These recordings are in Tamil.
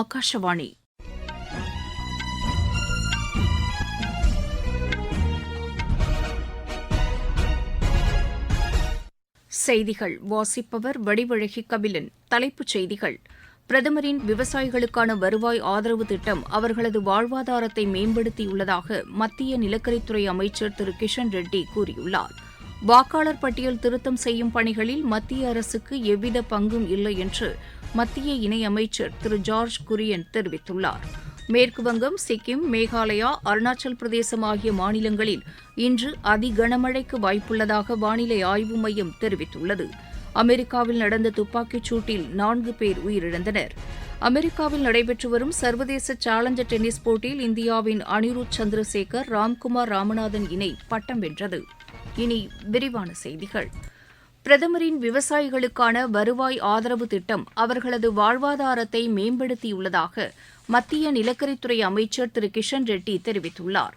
ஆகாஷவாணி செய்திகள். வாசிப்பவர் வடிவழகி கபிலன். தலைப்புச் செய்திகள். பிரதமரின் விவசாயிகளுக்கான வருவாய் ஆதரவு திட்டம் அவர்களது வாழ்வாதாரத்தை மேம்படுத்தியுள்ளதாக மத்திய நிலக்கரித்துறை அமைச்சர் திரு கிஷன் ரெட்டி கூறியுள்ளார். வாக்காளர் பட்டியல் திருத்தம் செய்யும் பணிகளில் மத்திய அரசுக்கு எவ்வித பங்கும் இல்லை என்று மத்திய இணையமைச்சர் திரு ஜார்ஜ் குரியன் தெரிவித்துள்ளார். மேற்குவங்கம் சிக்கிம் மேகாலயா அருணாச்சல் பிரதேசம் ஆகிய மாநிலங்களில் இன்று அதிகனமழைக்கு வாய்ப்புள்ளதாக வானிலை ஆய்வு மையம் தெரிவித்துள்ளது. அமெரிக்காவில் நடந்த துப்பாக்கிச் சூட்டில் நான்கு பேர் உயிரிழந்தனர். அமெரிக்காவில் நடைபெற்று வரும் சர்வதேச சேலஞ்சர் டென்னிஸ் போட்டியில் இந்தியாவின் அனிருத் சந்திரசேகர் ராம்குமார் ராமநாதன் இணை பட்டம் வென்றது. இனி விரிவான செய்திகள். பிரதமரின் விவசாயிகளுக்கான வருவாய் ஆதரவு திட்டம் அவர்களது வாழ்வாதாரத்தை மேம்படுத்தியுள்ளதாக மத்திய நிலக்கரித்துறை அமைச்சர் திரு. கிஷன் ரெட்டி தெரிவித்துள்ளார்.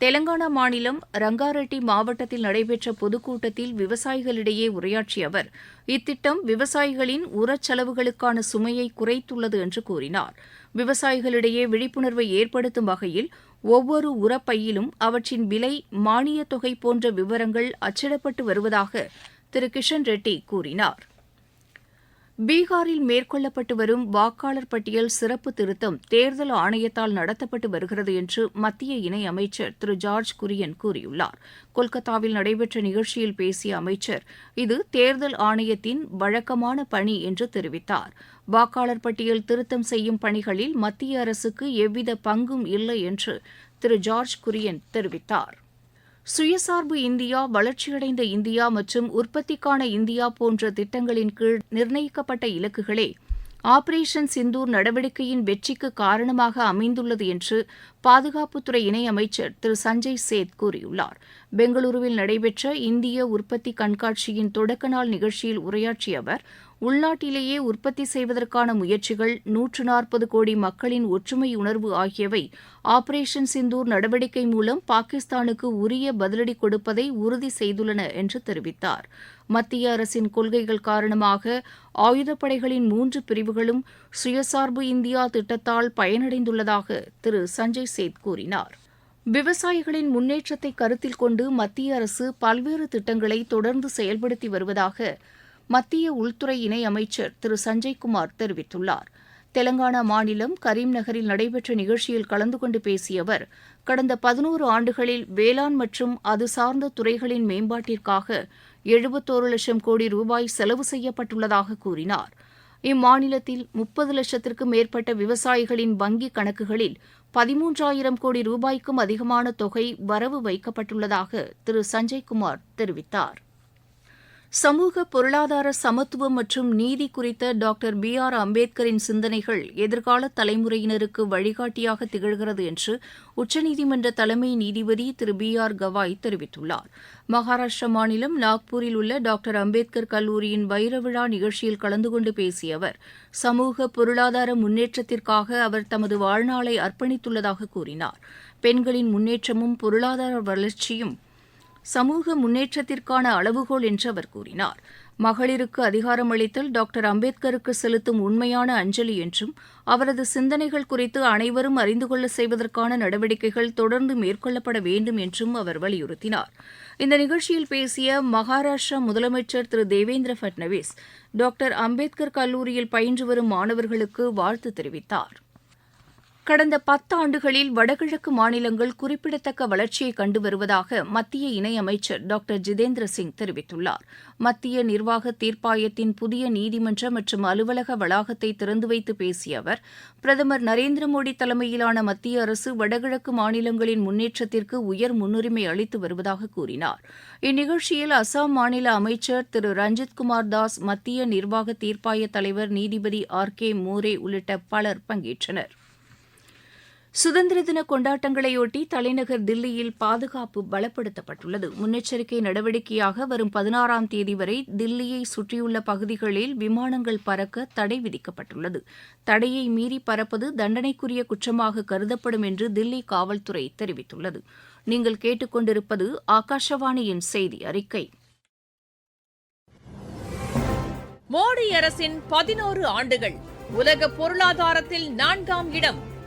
தெலங்கானா மாநிலம் ரங்காரெட்டி மாவட்டத்தில் நடைபெற்ற பொதுக்கூட்டத்தில் விவசாயிகளிடையே உரையாற்றிய அவர் இத்திட்டம் விவசாயிகளின் உரச் செலவுகளுக்கான சுமையை குறைத்துள்ளது என்று கூறினார். விவசாயிகளிடையே விழிப்புணர்வை ஏற்படுத்தும் வகையில் ஒவ்வொரு உரப்பையிலும் அவற்றின் விலை மானியத் தொகை போன்ற விவரங்கள் அச்சிடப்பட்டு வருவதாக திரு கிஷன் ரெட்டி கூறினார். பீகாரில் மேற்கொள்ளப்பட்டு வரும் வாக்காளர் பட்டியல் சிறப்பு திருத்தம் தேர்தல் ஆணையத்தால் நடத்தப்பட்டு வருகிறது என்று மத்திய இணையமைச்சர் திரு ஜார்ஜ் குரியன் கூறியுள்ளார். கொல்கத்தாவில் நடைபெற்ற நிகழ்ச்சியில் பேசிய அமைச்சர் இது தேர்தல் ஆணையத்தின் வழக்கமான பணி என்று தெரிவித்தார். வாக்காளர் பட்டியல் திருத்தம் செய்யும் பணிகளில் மத்திய அரசுக்கு எவ்வித பங்கும் இல்லை என்று திரு ஜார்ஜ் குரியன் தெரிவித்தார். சுயசார்பு இந்தியா வளர்ச்சியடைந்த இந்தியா மற்றும் உற்பத்திக்கான இந்தியா போன்ற திட்டங்களின் கீழ் நிர்ணயிக்கப்பட்ட இலக்குகளே ஆபரேஷன் சிந்தூர் நடவடிக்கையின் வெற்றிக்கு காரணமாக அமைந்துள்ளது என்று பாதுகாப்புத்துறை இணையமைச்சர் திரு சஞ்சய் சேத் கூறியுள்ளார். பெங்களூருவில் நடைபெற்ற இந்திய உற்பத்தி கண்காட்சியின் தொடக்க நாள் நிகழ்ச்சியில் உரையாற்றிய அவர் உள்நாட்டிலேயே உற்பத்தி செய்வதற்கான முயற்சிகள் நூற்று நாற்பது கோடி மக்களின் ஒற்றுமை உணர்வு ஆகியவை ஆபரேஷன் சிந்தூர் நடவடிக்கை மூலம் பாகிஸ்தானுக்கு உரிய பதிலடி கொடுப்பதை உறுதி செய்துள்ளன என்று தெரிவித்தார். மத்திய அரசின் கொள்கைகள் காரணமாக ஆயுதப்படைகளின் மூன்று பிரிவுகளும் சுயசார்பு இந்தியா திட்டத்தால் பயனடைந்துள்ளதாக திரு சஞ்சய் சேத் கூறினார். விவசாயிகளின் முன்னேற்றத்தை கருத்தில் கொண்டு மத்திய அரசு பல்வேறு திட்டங்களை தொடர்ந்து செயல்படுத்தி வருவதாக மத்திய உள்துறை இணை அமைச்சர் திரு சஞ்சய்குமார் தெரிவித்துள்ளார். தெலங்கானா மாநிலம் கரீம் நகரில் நடைபெற்ற நிகழ்ச்சியில் கலந்து கொண்டு பேசிய அவர் கடந்த பதினோரு ஆண்டுகளில் வேளாண் மற்றும் அது சார்ந்த துறைகளின் மேம்பாட்டிற்காக எழுபத்தோரு லட்சம் கோடி ரூபாய் செலவு செய்யப்பட்டுள்ளதாக கூறினார். இம்மாநிலத்தில் முப்பது லட்சத்திற்கும் மேற்பட்ட விவசாயிகளின் வங்கிக் கணக்குகளில் பதிமூன்றாயிரம் கோடி ரூபாய்க்கும் அதிகமான தொகை வரவு வைக்கப்பட்டுள்ளதாக திரு சஞ்சய்குமார் தெரிவித்தார். சமூக பொருளாதார சமத்துவம் மற்றும் நீதி குறித்த டாக்டர் பி ஆர் அம்பேத்கரின் சிந்தனைகள் எதிர்கால தலைமுறையினருக்கு வழிகாட்டியாக திகழ்கிறது என்று உச்சநீதிமன்ற தலைமை நீதிபதி திரு பி ஆர் கவாய் தெரிவித்துள்ளார். மகாராஷ்டிரா மாநிலம் நாக்பூரில் உள்ள டாக்டர் அம்பேத்கர் கல்லூரியின் வைர விழா நிகழ்ச்சியில் கலந்து கொண்டு பேசிய அவர் சமூக பொருளாதார முன்னேற்றத்திற்காக அவர் தமது வாழ்நாளை அர்ப்பணித்துள்ளதாக கூறினார். பெண்களின் முன்னேற்றமும் பொருளாதார வளர்ச்சியும் சமூக முன்னேற்றத்திற்கான அளவுகோல் என்று அவர் கூறினார். மகளிருக்கு அதிகாரம் அளித்தல் டாக்டர் அம்பேத்கருக்கு செலுத்தும் உண்மையான அஞ்சலி என்றும் அவரது சிந்தனைகள் குறித்து அனைவரும் அறிந்து கொள்ள செய்வதற்கான நடவடிக்கைகள் தொடர்ந்து மேற்கொள்ளப்பட வேண்டும் என்றும் அவர் வலியுறுத்தினார். இந்த நிகழ்ச்சியில் பேசிய மகாராஷ்டிரா முதலமைச்சர் திரு தேவேந்திர பட்னவிஸ் டாக்டர் அம்பேத்கர் கல்லூரியில் பயின்று வரும் மாணவர்களுக்கு வாழ்த்து தெரிவித்தார். கடந்த பத்தாண்டுகளில் வடகிழக்கு மாநிலங்கள் குறிப்பிடத்தக்க வளர்ச்சியை கண்டு வருவதாக மத்திய இணையமைச்சர் டாக்டர் ஜிதேந்திர சிங் தெரிவித்துள்ளார். மத்திய நிர்வாக தீர்ப்பாயத்தின் புதிய நீதிமன்ற மற்றும் அலுவலக வளாகத்தை திறந்து வைத்து பேசிய அவர் பிரதமர் நரேந்திர மோடி தலைமையிலான மத்திய அரசு வடகிழக்கு மாநிலங்களின் முன்னேற்றத்திற்கு உயர் முன்னுரிமை அளித்து வருவதாக கூறினார். இந்நிகழ்ச்சியில் அசாம் மாநில அமைச்சர் திரு ரஞ்சித் குமார் தாஸ் மத்திய நிர்வாக தீர்ப்பாய தலைவர் நீதிபதி ஆர் கே மோரே உள்ளிட்ட பலர் பங்கேற்றனர். சுதந்திர தின கொண்டாட்டங்களையொட்டி தலைநகர் தில்லியில் பாதுகாப்பு பலப்படுத்தப்பட்டுள்ளது. முன்னெச்சரிக்கை நடவடிக்கையாக வரும் பதினாறாம் தேதி வரை தில்லியை சுற்றியுள்ள பகுதிகளில் விமானங்கள் பறக்க தடை விதிக்கப்பட்டுள்ளது. தடையை மீறி பறப்பது தண்டனைக்குரிய குற்றமாக கருதப்படும் என்று தில்லி காவல்துறை தெரிவித்துள்ளது. நீங்கள் கேட்டுக்கொண்டிருப்பது ஆகாஷவாணியின் செய்தி அறிக்கை. மோடி அரசின் பதினோரு ஆண்டுகள் உலக பொருளாதாரத்தில் நான்காம் இடம்.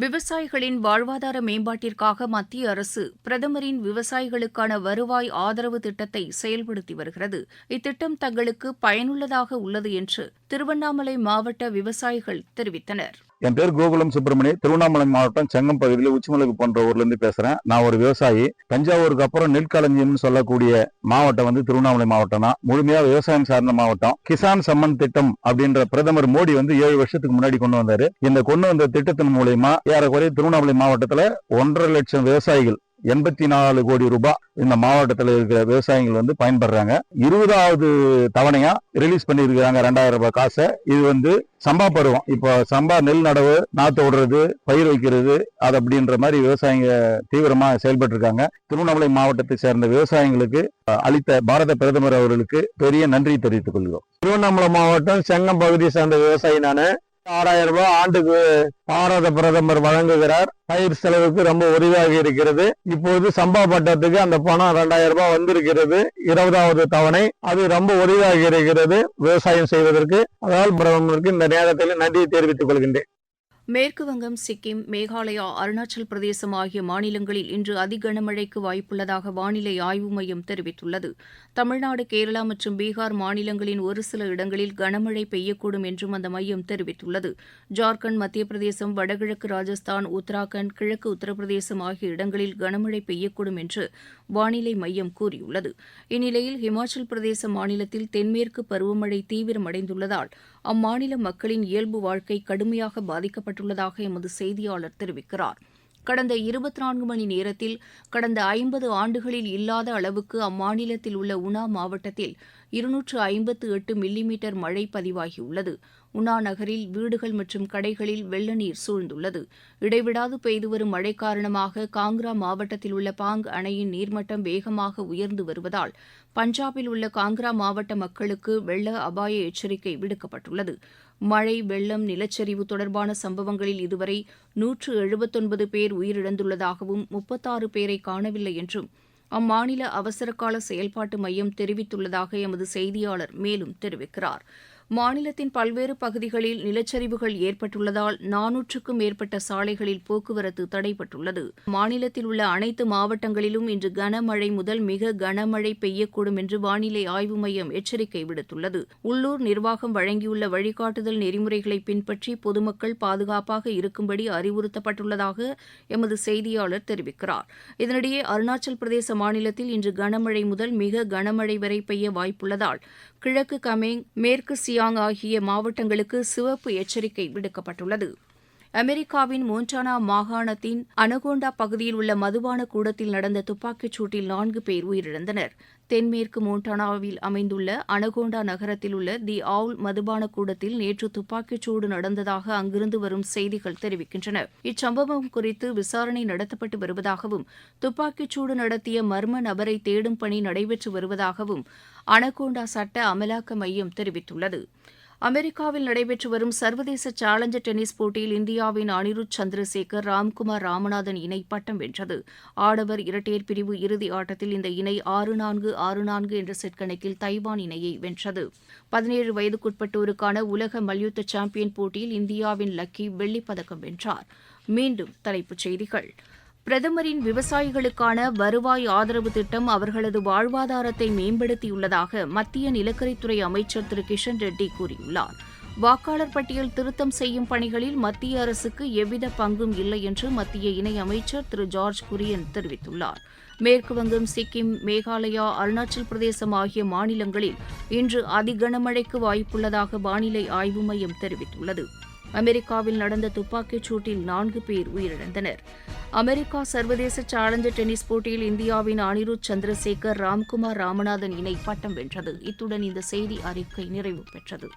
விவசாயிகளின் வாழ்வாதார மேம்பாட்டிற்காக மத்திய அரசு பிரதமரின் விவசாயிகளுக்கான வருவாய் ஆதரவு திட்டத்தை செயல்படுத்தி வருகிறது. இத்திட்டம் தங்களுக்கு பயனுள்ளதாக உள்ளது என்று திருவண்ணாமலை மாவட்ட விவசாயிகள் தெரிவித்தனர். என் பேர் கோகுலம் சுப்பிரமணி திருவண்ணாமலை மாவட்டம் செங்கம் பகுதியில் உச்சிமலைக்கு போன்ற ஊர்ல இருந்து பேசுறேன். நான் ஒரு விவசாயி. தஞ்சாவூருக்கு அப்புறம் நெற்களஞ்சியம்னு சொல்லக்கூடிய மாவட்டம் வந்து திருவண்ணாமலை மாவட்டம் தான். முழுமையா விவசாயம் சார்ந்த மாவட்டம். கிசான் சம்மன் திட்டம் அப்படின்ற பிரதமர் மோடி வந்து ஏழு வருஷத்துக்கு முன்னாடி கொண்டு வந்தாரு. இந்த கொண்டு வந்த திட்டத்தின் மூலயமா ஏறக்குறைய திருவண்ணாமலை மாவட்டத்துல ஒன்றரை லட்சம் விவசாயிகள் எண்பத்தி நாலு கோடி ரூபாய் இந்த மாவட்டத்தில் இருக்கிற விவசாயிகள் வந்து பயன்படுறாங்க. இருபதாவது தவணையா ரிலீஸ் பண்ணியிருக்கிறாங்க ரெண்டாயிரம் ரூபாய் காசை. இது வந்து சம்பா பருவம். இப்போ சம்பா நெல் நடவு நாற்று விடுறது பயிர் வைக்கிறது அது அப்படின்ற மாதிரி விவசாயிங்க தீவிரமாக செயல்பட்டு இருக்காங்க திருவண்ணாமலை மாவட்டத்தை சேர்ந்த விவசாயிகளுக்கு அளித்த பாரத பிரதமர் அவர்களுக்கு பெரிய நன்றி தெரிவித்துக் கொள்கிறோம். திருவண்ணாமலை மாவட்டம் செங்கம் பகுதியை சேர்ந்த விவசாயினானு ஆறாயிரம் ரூபாய் ஆண்டுக்கு பாரத பிரதமர் வழங்குகிறார். பயிர் செலவுக்கு ரொம்ப உதவியாக இருக்கிறது. இப்போது சம்பா பட்டத்துக்கு அந்த பணம் ரெண்டாயிரம் ரூபாய் வந்திருக்கிறது. இருபதாவது தவணை. அது ரொம்ப உதவியாக இருக்கிறது. விவசாயம் செய்வதற்கு. அதனால் பிரதமருக்கு இந்த நேரத்தில் நன்றியை தெரிவித்துக் கொள்கின்றேன். மேற்குவங்கம் சிக்கிம் மேகாலயா அருணாச்சல் பிரதேசம் ஆகிய மாநிலங்களில் இன்று அதிகனமழைக்கு வாய்ப்புள்ளதாக வானிலை ஆய்வு மையம் தெரிவித்துள்ளது. தமிழ்நாடு கேரளா மற்றும் பீகார் மாநிலங்களின் ஒரு சில இடங்களில் கனமழை பெய்யக்கூடும் என்றும் அந்த மையம் தெரிவித்துள்ளது. ஜார்க்கண்ட் மத்திய பிரதேசம் வடகிழக்கு ராஜஸ்தான் உத்தராகண்ட் கிழக்கு உத்தரப்பிரதேசம் ஆகிய இடங்களில் கனமழை பெய்யக்கூடும் என்று வானிலை மையம் கூறியுள்ளது. இந்நிலையில் ஹிமாச்சல் பிரதேச மாநிலத்தில் தென்மேற்கு பருவமழை தீவிரமடைந்துள்ளதால் அம்மாநில மக்களின் இயல்பு வாழ்க்கை கடுமையாக பாதிக்கப்பட்டுள்ளதாக எமது செய்தியாளர் தெரிவிக்கிறார். கடந்த இருபத்தி நான்கு மணி நேரத்தில் கடந்த ஐம்பது ஆண்டுகளில் இல்லாத அளவுக்கு அம்மாநிலத்தில் உள்ள உனா மாவட்டத்தில் இருநூற்று ஐம்பத்து எட்டு மில்லிமீட்டர் மழை பதிவாகியுள்ளது. உனா நகரில் வீடுகள் மற்றும் கடைகளில் வெள்ள நீர் சூழ்ந்துள்ளது. இடைவிடாது பெய்து வரும் மழை காரணமாக காங்க்ரா மாவட்டத்தில் உள்ள பாங் அணையின் நீர்மட்டம் வேகமாக உயர்ந்து வருவதால் பஞ்சாபில் உள்ள காங்க்ரா மாவட்ட மக்களுக்கு வெள்ள அபாய எச்சரிக்கை விடுக்கப்பட்டுள்ளது. மழை வெள்ளம் நிலச்சரிவு தொடர்பான சம்பவங்களில் இதுவரை நூற்று எழுபத்தொன்பது பேர் உயிரிழந்துள்ளதாகவும் முப்பத்தாறு பேரை காணவில்லை என்றும் அம்மாநில அவசரகால செயல்பாட்டு மையம் தெரிவித்துள்ளதாக எமது செய்தியாளர் மேலும் தெரிவிக்கிறார். மாநிலத்தின் பல்வேறு பகுதிகளில் நிலச்சரிவுகள் ஏற்பட்டுள்ளதால் நானூற்றுக்கும் மேற்பட்ட சாலைகளில் போக்குவரத்து தடைபட்டுள்ளது. மாநிலத்தில் உள்ள அனைத்து மாவட்டங்களிலும் இன்று கனமழை முதல் மிக கனமழை பெய்யக்கூடும் என்று வானிலை ஆய்வு மையம் எச்சரிக்கை விடுத்துள்ளது. உள்ளூர் நிர்வாகம் வழங்கியுள்ள வழிகாட்டுதல் நெறிமுறைகளை பின்பற்றி பொதுமக்கள் பாதுகாப்பாக இருக்கும்படி அறிவுறுத்தப்பட்டுள்ளதாக எமது செய்தியாளர் தெரிவிக்கிறார். இதனிடையே அருணாச்சல் பிரதேச மாநிலத்தில் இன்று கனமழை முதல் மிக கனமழை வரை பெய்ய வாய்ப்புள்ளதால் கிழக்கு கமேங் மேற்கு சியாங் ஆகிய மாவட்டங்களுக்கு சிவப்பு எச்சரிக்கை விடுக்கப்பட்டுள்ளது. அமெரிக்காவின் மோன்டானா மாகாணத்தின் அனகோண்டா பகுதியில் உள்ள மதுபான கூடத்தில் நடந்த துப்பாக்கிச் சூட்டில் நான்கு பேர் உயிரிழந்தனர். தென்மேற்கு மோன்டானாவில் அமைந்துள்ள அனகோண்டா நகரத்தில் உள்ள தி ஆவுல் மதுபான கூடத்தில் நேற்று துப்பாக்கிச் சூடு நடந்ததாக அங்கிருந்து வரும் செய்திகள் தெரிவிக்கின்றன. இச்சம்பவம் குறித்து விசாரணை நடத்தப்பட்டு வருவதாகவும் துப்பாக்கிச் சூடு நடத்திய மர்ம நபரை தேடும் பணி நடைபெற்று வருவதாகவும் அனகோண்டா சட்ட அமலாக்க மையம் தெரிவித்துள்ளது. அமெரிக்காவில் நடைபெற்று வரும் சர்வதேச சேலஞ்சர் டென்னிஸ் போட்டியில் இந்தியாவின் அனிருத் சந்திரசேகர் ராம்குமார் ராமநாதன் இணை பட்டம் வென்றது. ஆடவர் இரட்டையர் பிரிவு இறுதி ஆட்டத்தில் இந்த இணை ஆறு நான்கு ஆறு நான்கு என்ற செட் கணக்கில் தைவான் இணையை வென்றது. பதினேழு வயதுக்குட்பட்டோருக்கான உலக மல்யுத்த சாம்பியன் போட்டியில் இந்தியாவின் லக்கி வெள்ளிப் பதக்கம் வென்றார். மீண்டும் தலைப்புச் செய்திகள். பிரதமரின் விவசாயிகளுக்கான வருவாய் ஆதரவு திட்டம் அவர்களது வாழ்வாதாரத்தை மேம்படுத்தியுள்ளதாக மத்திய நிலக்கரித்துறை அமைச்சர் திரு கிஷன் ரெட்டி கூறியுள்ளார். வாக்காளர் பட்டியல் திருத்தம் செய்யும் பணிகளில் மத்திய அரசுக்கு எவ்வித பங்கும் இல்லை என்று மத்திய இணையமைச்சர் திரு ஜார்ஜ் குரியன் தெரிவித்துள்ளார். மேற்குவங்கம் சிக்கிம் மேகாலயா அருணாச்சல் பிரதேசம் ஆகிய மாநிலங்களில் இன்று அதிகனமழைக்கு வாய்ப்புள்ளதாக வானிலை ஆய்வு மையம் தெரிவித்துள்ளது. அமெரிக்காவில் நடந்த துப்பாக்கிச் சூட்டில் நான்கு பேர் உயிரிழந்தனர். அமெரிக்கா சர்வதேச சேலஞ்சர் டென்னிஸ் போட்டியில் இந்தியாவின் அனிருத் சந்திரசேகர் ராம்குமார் ராமநாதன் இணை பட்டம் வென்றது. இத்துடன் இந்த செய்தி அறிக்கை நிறைவு பெற்றது.